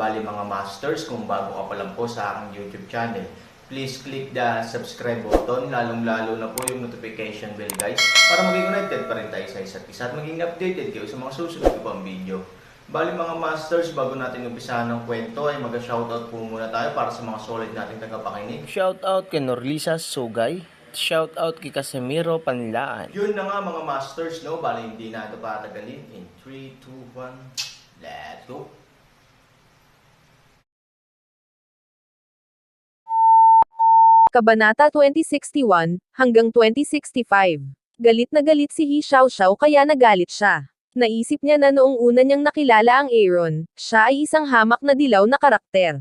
Bali mga masters, kung bago ka pa lang po sa aking YouTube channel, please click the subscribe button, lalong-lalo na po yung notification bell guys, para maging connected pa rin tayo sa isa't isa at maging updated kayo sa mga susunod ko pang video. Bali mga masters, bago natin umpisahan ng kwento ay mag-shoutout po muna tayo para sa mga solid nating tagapakinig. Shoutout kay Norlisa Sugay, shoutout kay Casemiro Panlaan. Yun na nga mga masters, no? Bali hindi na ito patagalin. In 3, 2, 1, let's go! Kabanata 2061 hanggang 2065. Galit na galit si He Xiaoxiao kaya nagalit siya. Naisip niya na noong una niyang nakilala ang Aaron, siya ay isang hamak na dilaw na karakter.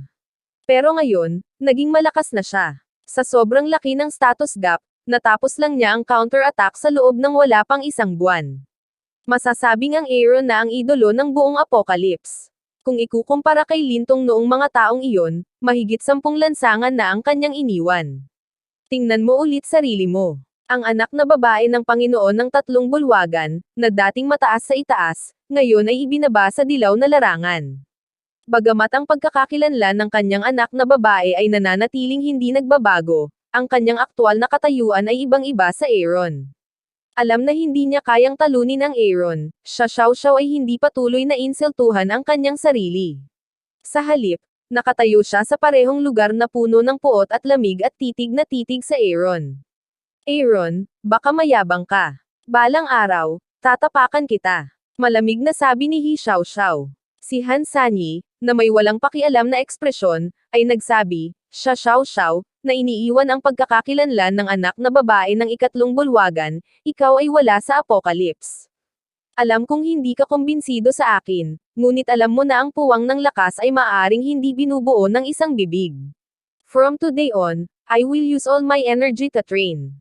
Pero ngayon, naging malakas na siya. Sa sobrang laki ng status gap, natapos lang niya ang counter-attack sa loob ng wala pang isang buwan. Masasabing ang Aaron na ang idolo ng buong apocalypse. Kung ikukumpara kay Lintong noong mga taong iyon, mahigit sampung lansangan na ang kanyang iniwan. Tingnan mo ulit sarili mo. Ang anak na babae ng Panginoon ng tatlong bulwagan, na dating mataas sa itaas, ngayon ay ibinaba sa dilaw na larangan. Bagamat ang pagkakakilanlan ng kanyang anak na babae ay nananatiling hindi nagbabago, ang kanyang aktwal na katayuan ay ibang-iba sa Aaron. Alam na hindi niya kayang talunin ang Aaron, siya Xiao ay hindi patuloy na insultuhan ang kanyang sarili. Sa halip, nakatayo siya sa parehong lugar na puno ng puot at lamig at titig na titig sa Aaron. Aaron, baka mayabang ka. Balang araw, tatapakan kita. Malamig na sabi ni He Xiao Xiao. Si Han Sanyi, na may walang pakialam na ekspresyon, ay nagsabi, siya Xiao Xiao, na iniiwan ang pagkakakilanlan ng anak na babae ng ikatlong bulwagan, ikaw ay wala sa apocalypse. Alam kong hindi ka kumbinsido sa akin, ngunit alam mo na ang puwang ng lakas ay maaaring hindi binubuo ng isang bibig. From today on, I will use all my energy to train.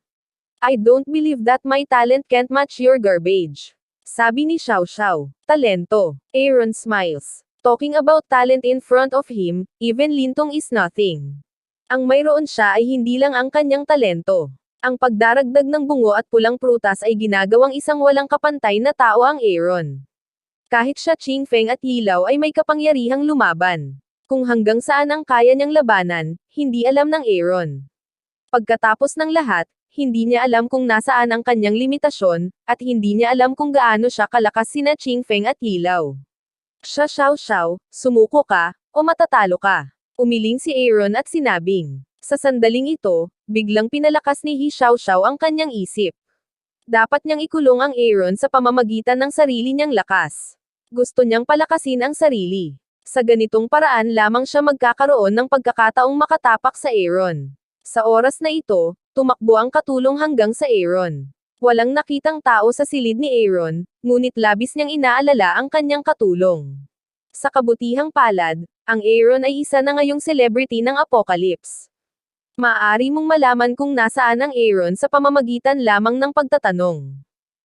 I don't believe that my talent can't match your garbage. Sabi ni Xiao Xiao. Talento. Aaron smiles. Talking about talent in front of him, even lintong is nothing. Ang mayroon siya ay hindi lang ang kanyang talento. Ang pagdaragdag ng bungo at pulang prutas ay ginagawang isang walang kapantay na tao ang Aaron. Kahit siya Ching Feng at Yilaw ay may kapangyarihang lumaban. Kung hanggang saan ang kaya niyang labanan, hindi alam ng Aaron. Pagkatapos ng lahat, hindi niya alam kung nasaan ang kanyang limitasyon, at hindi niya alam kung gaano siya kalakas sina Ching Feng at Yilaw. Siya Xiao Xiao, sumuko ka, o matatalo ka. Umiling si Aaron at sinabing. Sa sandaling ito, biglang pinalakas ni He Xiao Xiao ang kanyang isip. Dapat niyang ikulong ang Aaron sa pamamagitan ng sarili niyang lakas. Gusto niyang palakasin ang sarili. Sa ganitong paraan lamang siya magkakaroon ng pagkakataong makatapak sa Aaron. Sa oras na ito, tumakbo ang katulong hanggang sa Aaron. Walang nakitang tao sa silid ni Aaron, ngunit labis niyang inaalala ang kanyang katulong. Sa kabutihang palad, ang Aaron ay isa na ngayong celebrity ng Apocalypse. Maaari mong malaman kung nasaan ang Aaron sa pamamagitan lamang ng pagtatanong.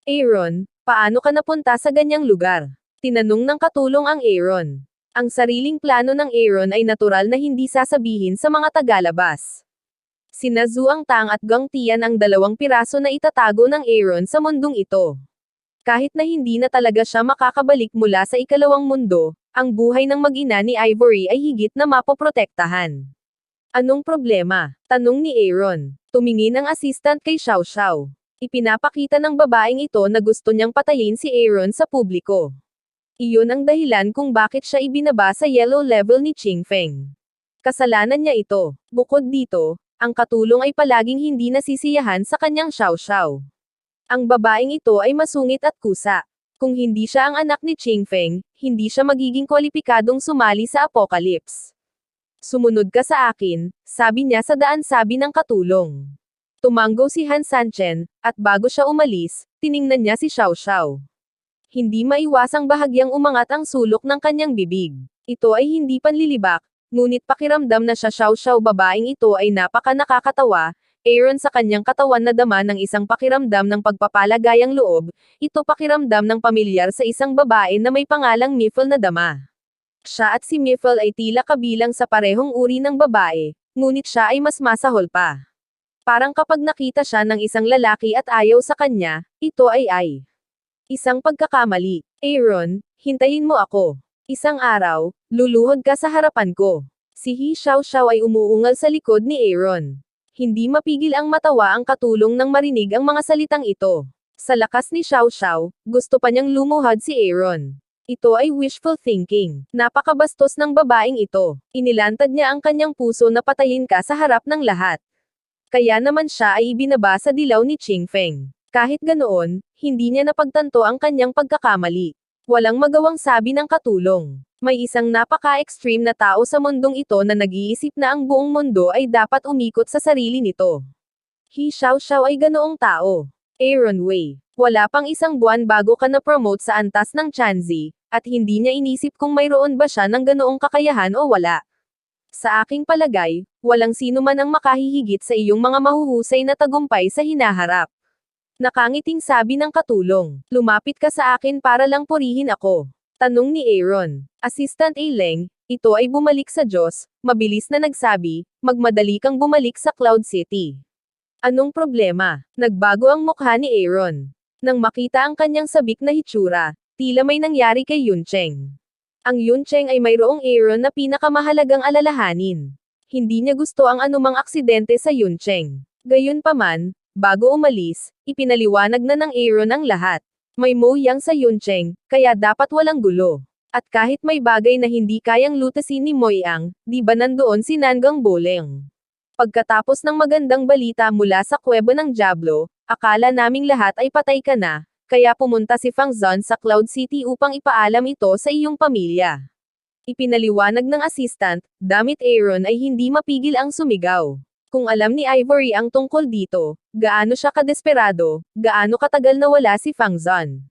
Aaron, paano ka napunta sa ganyang lugar? Tinanong ng katulong ang Aaron. Ang sariling plano ng Aaron ay natural na hindi sasabihin sa mga tagalabas. Sina ang Tang at Gang Tian ang dalawang piraso na itatago ng Aaron sa mundong ito. Kahit na hindi na talaga siya makakabalik mula sa ikalawang mundo, ang buhay ng mag-ina ni Ivory ay higit na mapoprotektahan. Anong problema? Tanong ni Aaron. Tumingin ang assistant kay Xiao Xiao. Ipinapakita ng babaeng ito na gusto niyang patayin si Aaron sa publiko. Iyon ang dahilan kung bakit siya ibinaba sa yellow level ni Ching Feng. Kasalanan niya ito. Bukod dito, ang katulong ay palaging hindi nasisiyahan sa kanyang Xiao Xiao. Ang babaeng ito ay masungit at kusa. Kung hindi siya ang anak ni Ching Feng, hindi siya magiging kwalipikadong sumali sa apocalypse. Sumunod ka sa akin, sabi niya sa daan sabi ng katulong. Tumanggo si Han Sanchen, at bago siya umalis, tiningnan niya si Xiao Xiao. Hindi maiwasang bahagyang umangat ang sulok ng kanyang bibig. Ito ay hindi panlilibak, ngunit pakiramdam na siya siyaw-siyaw babaeng ito ay napaka nakakatawa, Aaron sa kanyang katawan na dama ng isang pakiramdam ng pagpapalagayang loob, ito pakiramdam ng pamilyar sa isang babae na may pangalang Miffle na dama. Siya at si Miffle ay tila kabilang sa parehong uri ng babae, ngunit siya ay mas masahol pa. Parang kapag nakita siya ng isang lalaki at ayaw sa kanya, ito ay ay. Isang pagkakamali. Aaron, hintayin mo ako. Isang araw, luluhod ka sa harapan ko. Si He Xiao Xiao ay umuungal sa likod ni Aaron. Hindi mapigil ang matawa ang katulong ng marinig ang mga salitang ito. Sa lakas ni Xiao Xiao, gusto pa niyang lumuhod si Aaron. Ito ay wishful thinking. Napakabastos ng babaeng ito. Inilantad niya ang kanyang puso na patayin ka sa harap ng lahat. Kaya naman siya ay ibinaba sa dilaw ni Ching Feng. Kahit ganoon, hindi niya napagtanto ang kanyang pagkakamali. Walang magawang sabi ng katulong. May isang napaka-extreme na tao sa mundong ito na nag-iisip na ang buong mundo ay dapat umikot sa sarili nito. He Xiao Xiao ay ganoong tao. Aaron Wei. Wala pang isang buwan bago ka na-promote sa antas ng Chanzi, at hindi niya inisip kung mayroon ba siya ng ganoong kakayahan o wala. Sa aking palagay, walang sino man ang makahihigit sa iyong mga mahuhusay na tagumpay sa hinaharap. Nakangiting sabi ng katulong, lumapit ka sa akin para lang purihin ako. Tanong ni Aaron. Assistant A. Leng, ito ay bumalik sa Diyos, mabilis na nagsabi, magmadali kang bumalik sa Cloud City. Anong problema? Nagbago ang mukha ni Aaron. Nang makita ang kanyang sabik na hitsura, tila may nangyari kay Yuncheng. Ang Yuncheng ay mayroong Aaron na pinakamahalagang alalahanin. Hindi niya gusto ang anumang aksidente sa Yuncheng. Gayunpaman, bago umalis, ipinaliwanag na ng Aaron ang lahat. May Mo Yang sa Yuncheng, kaya dapat walang gulo. At kahit may bagay na hindi kayang lutasin ni Mo Yang, di ba nandoon si Nangang Boleng? Pagkatapos ng magandang balita mula sa kuweba ng Diablo, akala naming lahat ay patay ka na, kaya pumunta si Fang Zon sa Cloud City upang ipaalam ito sa iyong pamilya. Ipinaliwanag ng assistant, damit Aaron ay hindi mapigil ang sumigaw. Kung alam ni Ivory ang tungkol dito, gaano siya kadesperado, gaano katagal na wala si Fang Zon.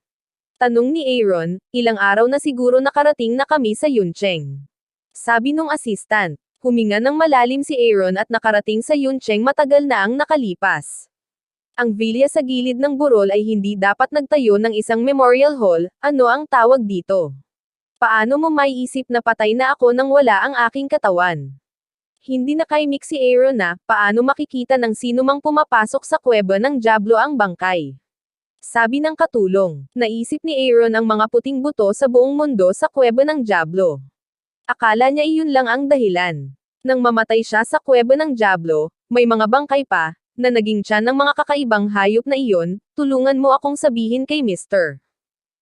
Tanong ni Aaron, ilang araw na siguro nakarating na kami sa Yuncheng. Sabi nung assistant, huminga ng malalim si Aaron at nakarating sa Yuncheng matagal na ang nakalipas. Ang villa sa gilid ng burol ay hindi dapat nagtayo ng isang memorial hall, ano ang tawag dito? Paano mo maiisip na patay na ako nang wala ang aking katawan? Hindi na kay si Aaron na, paano makikita ng sino mang pumapasok sa kuweba ng Diablo ang bangkay. Sabi ng katulong, naisip ni Aaron ang mga puting buto sa buong mundo sa kuweba ng Diablo. Akala niya iyon lang ang dahilan. Nang mamatay siya sa kuweba ng Diablo, may mga bangkay pa, na naging tiyan ng mga kakaibang hayop na iyon, tulungan mo akong sabihin kay Mr.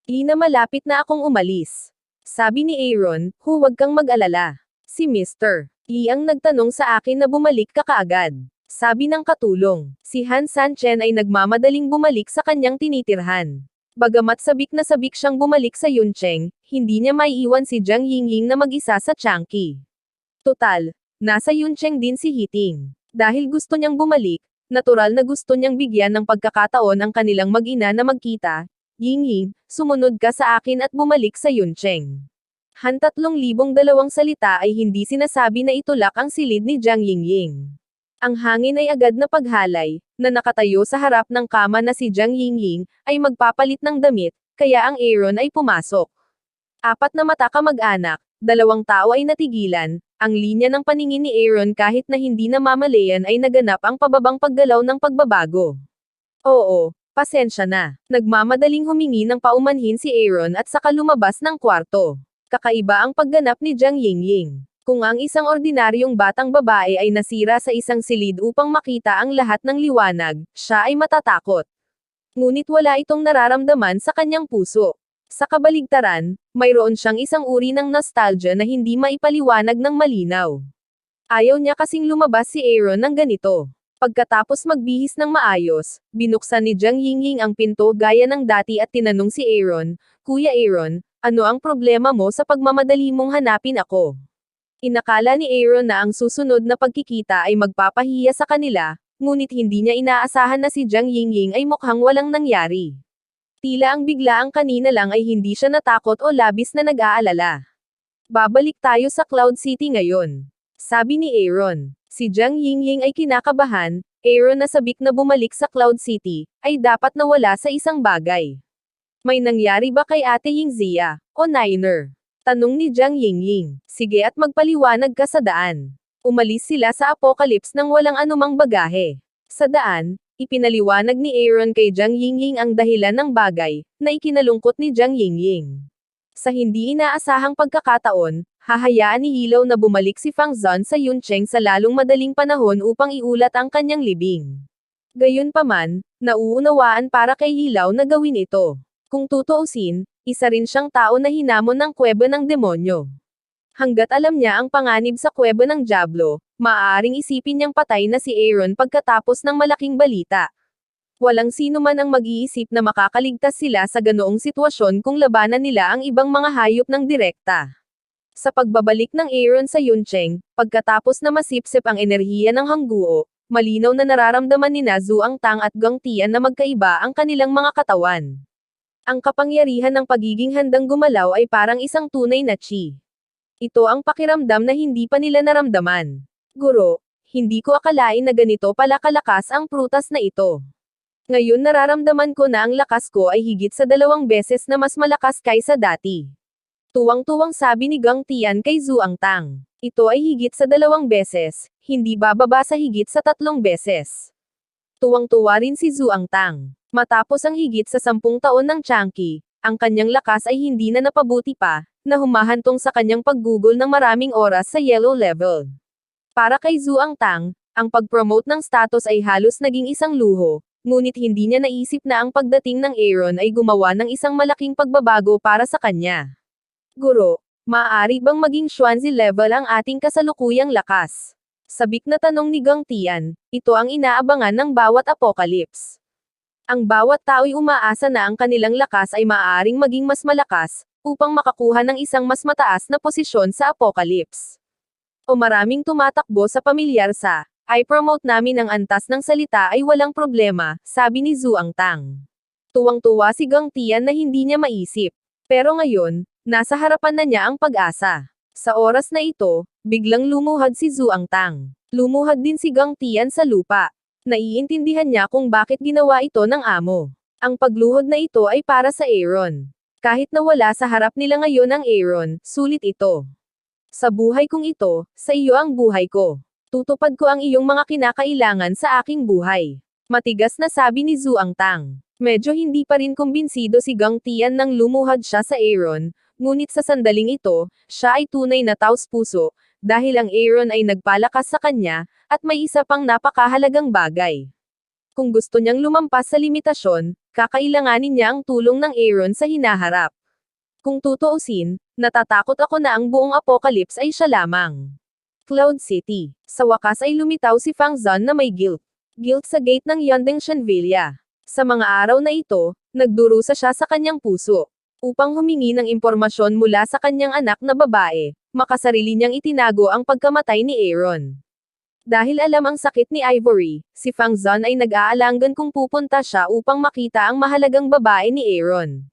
Ina malapit na akong umalis. Sabi ni Aaron, huwag kang mag-alala. Si Mr. Lee ang nagtanong sa akin na bumalik ka kaagad. Sabi ng katulong, si Han Sanchen ay nagmamadaling bumalik sa kanyang tinitirhan. Bagamat sabik na sabik siyang bumalik sa Yuncheng, hindi niya maiiwan si Jiang Yingying na mag-isa sa Changqi. Total, nasa Yuncheng din si Hiting. Dahil gusto niyang bumalik, natural na gusto niyang bigyan ng pagkakataon ang kanilang mag-ina na magkita. Yingying, sumunod ka sa akin at bumalik sa Yuncheng. Han tatlong libong dalawang salita ay hindi sinasabi na itulak ang silid ni Jiang Yingying. Ang hangin ay agad na paghalay, na nakatayo sa harap ng kama na si Jiang Yingying, ay magpapalit ng damit, kaya ang Aaron ay pumasok. Apat na mata kamag-anak, dalawang tao ay natigilan, ang linya ng paningin ni Aaron kahit na hindi namamalayan ay naganap ang pababang paggalaw ng pagbabago. Oo, pasensya na. Nagmamadaling humingi ng paumanhin si Aaron at saka lumabas ng kwarto. Kakaiba ang pagganap ni Jiang Yingying. Kung ang isang ordinaryong batang babae ay nasira sa isang silid upang makita ang lahat ng liwanag, siya ay matatakot. Ngunit wala itong nararamdaman sa kanyang puso. Sa kabaligtaran, mayroon siyang isang uri ng nostalgia na hindi maipaliwanag ng malinaw. Ayaw niya kasing lumabas si Aaron ng ganito. Pagkatapos magbihis ng maayos, binuksan ni Jiang Yingying ang pinto gaya ng dati at tinanong si Aaron, Kuya Aaron, ano ang problema mo sa pagmamadali mong hanapin ako? Inakala ni Aaron na ang susunod na pagkikita ay magpapahiya sa kanila, ngunit hindi niya inaasahan na si Jiang Yingying ay mukhang walang nangyari. Tila ang biglaang kanina lang ay hindi siya natakot o labis na nag-aalala. Babalik tayo sa Cloud City ngayon. Sabi ni Aaron. Si Jiang Yingying ay kinakabahan, Aaron na sabik na bumalik sa Cloud City, ay dapat nawala sa isang bagay. May nangyari ba kay Ate Yingzia, o Niner? Tanong ni Jiang Yingying. Sige at magpaliwanag ka sa daan. Umalis sila sa apocalypse nang walang anumang bagahe. Sa daan, ipinaliwanag ni Aaron kay Jiang Yingying ang dahilan ng bagay, na ikinalungkot ni Jiang Yingying. Sa hindi inaasahang pagkakataon, hahayaan ni Hilaw na bumalik si Fang Zan sa Yuncheng sa lalong madaling panahon upang iulat ang kanyang libing. Gayunpaman, nauunawaan para kay Hilaw na gawin ito. Kung tutuusin, isa rin siyang tao na hinamon ng kweba ng demonyo. Hanggat alam niya ang panganib sa kweba ng Diablo, maaaring isipin niyang patay na si Aaron pagkatapos ng malaking balita. Walang sino man ang mag-iisip na makakaligtas sila sa ganoong sitwasyon kung labanan nila ang ibang mga hayop ng direkta. Sa pagbabalik ng Aaron sa Yuncheng, pagkatapos na masipsip ang enerhiya ng hangguo, malinaw na nararamdaman ni Nazu ang Tang at Gang Tian na magkaiba ang kanilang mga katawan. Ang kapangyarihan ng pagiging handang gumalaw ay parang isang tunay na chi. Ito ang pakiramdam na hindi pa nila naramdaman. Guro, hindi ko akalain na ganito pala kalakas ang prutas na ito. Ngayon nararamdaman ko na ang lakas ko ay higit sa dalawang beses na mas malakas kaysa dati. Tuwang-tuwang sabi ni Gang Tian kay Zuang Tang. Ito ay higit sa dalawang beses, hindi bababa sa higit sa tatlong beses. Tuwang-tuwa rin si Zuang Tang. Matapos ang higit sa sampung taon ng Changki, ang kanyang lakas ay hindi na napabuti pa, na humahantong sa kanyang paggugol ng maraming oras sa yellow level. Para kay Zuang Tang, ang pag-promote ng status ay halos naging isang luho, ngunit hindi niya naisip na ang pagdating ng Aaron ay gumawa ng isang malaking pagbabago para sa kanya. Guro, maaari bang maging Xuanzi level ang ating kasalukuyang lakas? Sabik na tanong ni Gang Tian, ito ang inaabangan ng bawat apocalypse. Ang bawat tao'y umaasa na ang kanilang lakas ay maaaring maging mas malakas, upang makakuha ng isang mas mataas na posisyon sa apocalypse. O maraming tumatakbo sa pamilyar sa, I promote namin ang antas ng salita ay walang problema, sabi ni Zuang Tang. Tuwang-tuwa si Gang Tian na hindi niya maisip. Pero ngayon, nasa harapan na niya ang pag-asa. Sa oras na ito, biglang lumuhad si Zuang Tang. Lumuhad din si Gang Tian sa lupa. Naiintindihan niya kung bakit ginawa ito ng amo. Ang pagluhod na ito ay para sa Aaron. Kahit na wala sa harap nila ngayon ang Aaron, sulit ito. Sa buhay kong ito, sa iyo ang buhay ko. Tutupad ko ang iyong mga kinakailangan sa aking buhay. Matigas na sabi ni Zuang Tang. Medyo hindi pa rin kumbinsido si Gang Tian nang lumuhad siya sa Aaron, ngunit sa sandaling ito, siya ay tunay na taos puso, dahil ang Aaron ay nagpalakas sa kanya, at may isa pang napakahalagang bagay. Kung gusto niyang lumampas sa limitasyon, kakailanganin niya ang tulong ng Aaron sa hinaharap. Kung tutuusin, natatakot ako na ang buong apocalypse ay siya lamang. Cloud City. Sa wakas ay lumitaw si Fang Zan na may guilt. Guilt sa gate ng Yondengshan Villa. Sa mga araw na ito, nagdurusa siya sa kanyang puso. Upang humingi ng impormasyon mula sa kanyang anak na babae, makasarili niyang itinago ang pagkamatay ni Aaron. Dahil alam ang sakit ni Ivory, si Fang Zan ay nag-aalangan kung pupunta siya upang makita ang mahalagang babae ni Aaron.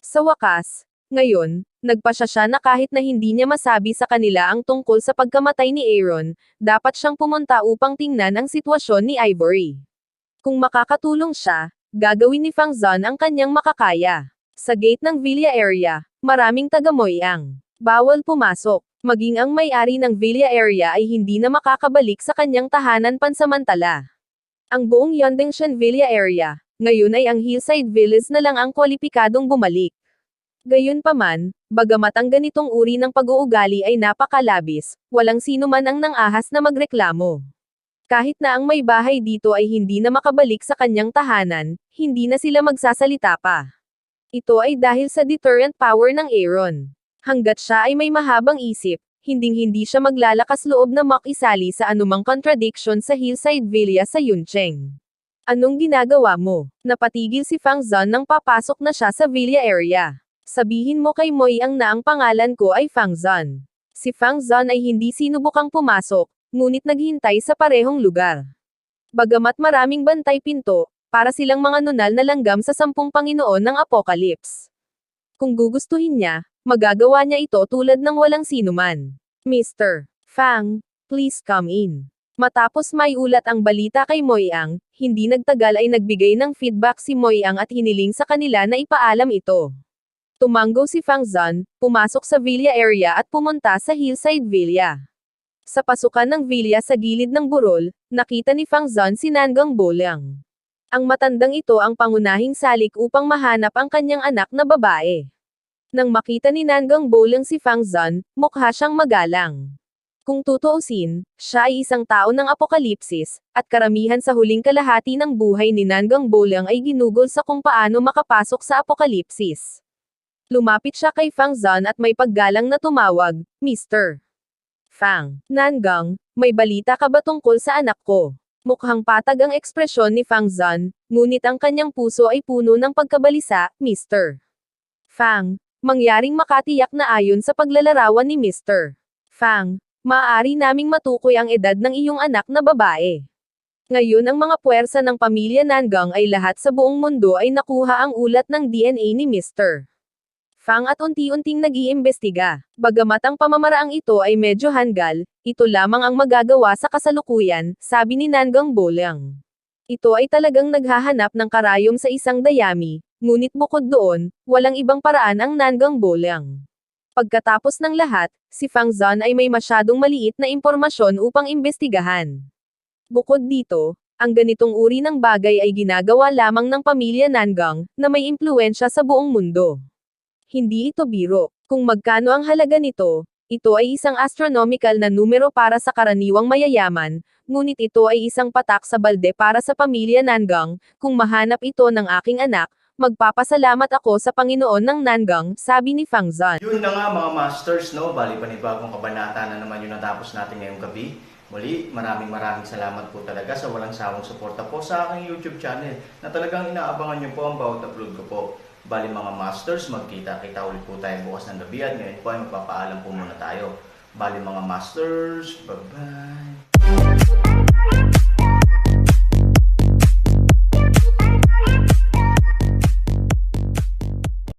Sa wakas, ngayon, nagpasya siya na kahit na hindi niya masabi sa kanila ang tungkol sa pagkamatay ni Aaron, dapat siyang pumunta upang tingnan ang sitwasyon ni Ivory. Kung makakatulong siya, gagawin ni Fang Zan ang kanyang makakaya. Sa gate ng Villa area, maraming taga-Moyang. Bawal pumasok. Maging ang may-ari ng Villa area ay hindi na makakabalik sa kanyang tahanan pansamantala. Ang buong Yondengshan Villa area, ngayon ay ang Hillside Villas na lang ang kwalipikadong bumalik. Gayunpaman, bagamat ang ganitong uri ng pag-uugali ay napakalabis, walang sino man ang nangahas na magreklamo. Kahit na ang may bahay dito ay hindi na makabalik sa kanyang tahanan, hindi na sila magsasalita pa. Ito ay dahil sa deterrent power ng Aaron. Hanggat siya ay may mahabang isip, hinding-hindi siya maglalakas loob na makisali sa anumang contradiction sa Hillside Villa sa Yuncheng. Anong ginagawa mo? Napatigil si Fang Zan nang papasok na siya sa Villa area. Sabihin mo kay Moy ang na ang pangalan ko ay Fang Zan. Si Fang Zan ay hindi sinubukang pumasok, ngunit naghintay sa parehong lugar. Bagamat maraming bantay pinto, para silang mga nunal na langgam sa sampung Panginoon ng Apocalypse. Kung gugustuhin niya, magagawa niya ito tulad ng walang sinuman. Mr. Fang, please come in. Matapos may ulat ang balita kay Moyang, hindi nagtagal ay nagbigay ng feedback si Moyang at hiniling sa kanila na ipaalam ito. Tumanggo si Fang Zan, pumasok sa villa area at pumunta sa hillside villa. Sa pasukan ng villa sa gilid ng burol, nakita ni Fang Zan si Nangang Bolang. Ang matandang ito ang pangunahing salik upang mahanap ang kanyang anak na babae. Nang makita ni Nangang Bolang si Fang Zan, mukha siyang magalang. Kung tutuusin, siya ay isang tao ng apokalipsis, at karamihan sa huling kalahati ng buhay ni Nangang Bolang ay ginugol sa kung paano makapasok sa apokalipsis. Lumapit siya kay Fang Zan at may paggalang na tumawag, Mr. Fang, Nangang, may balita ka ba tungkol sa anak ko? Mukhang patag ang ekspresyon ni Fang Zan, ngunit ang kanyang puso ay puno ng pagkabalisa, Mr. Fang, mangyaring makatiyak na ayon sa paglalarawan ni Mr. Fang, maaari naming matukoy ang edad ng iyong anak na babae. Ngayon ang mga puwersa ng pamilya Nangang ay lahat sa buong mundo ay nakuha ang ulat ng DNA ni Mr. Fang at unti-unting nag-iimbestiga. Bagamat ang pamamaraang ito ay medyo hanggal, ito lamang ang magagawa sa kasalukuyan, sabi ni Nangang Bolang. Ito ay talagang naghahanap ng karayom sa isang dayami, ngunit bukod doon, walang ibang paraan ang Nangang Bolang. Pagkatapos ng lahat, si Fang Zan ay may masyadong maliit na impormasyon upang imbestigahan. Bukod dito, ang ganitong uri ng bagay ay ginagawa lamang ng pamilya Nangang, na may impluensya sa buong mundo. Hindi ito biro. Kung magkano ang halaga nito, ito ay isang astronomical na numero para sa karaniwang mayayaman, ngunit ito ay isang patak sa balde para sa pamilya Nangang, kung mahanap ito ng aking anak, magpapasalamat ako sa Panginoon ng Nangang, sabi ni Fang Zan. Yun na nga mga masters, no? Bali panibagong kabanata na naman yung natapos natin ngayong gabi. Muli, maraming maraming salamat po talaga sa walang sawang suporta po sa aking YouTube channel na talagang inaabangan niyo po ang bawat upload ko po. Bali mga masters, magkita-kita ulit po tayo bukas ng gabi at ngayon po ay magpapaalam po muna tayo. Bali mga masters, bye-bye!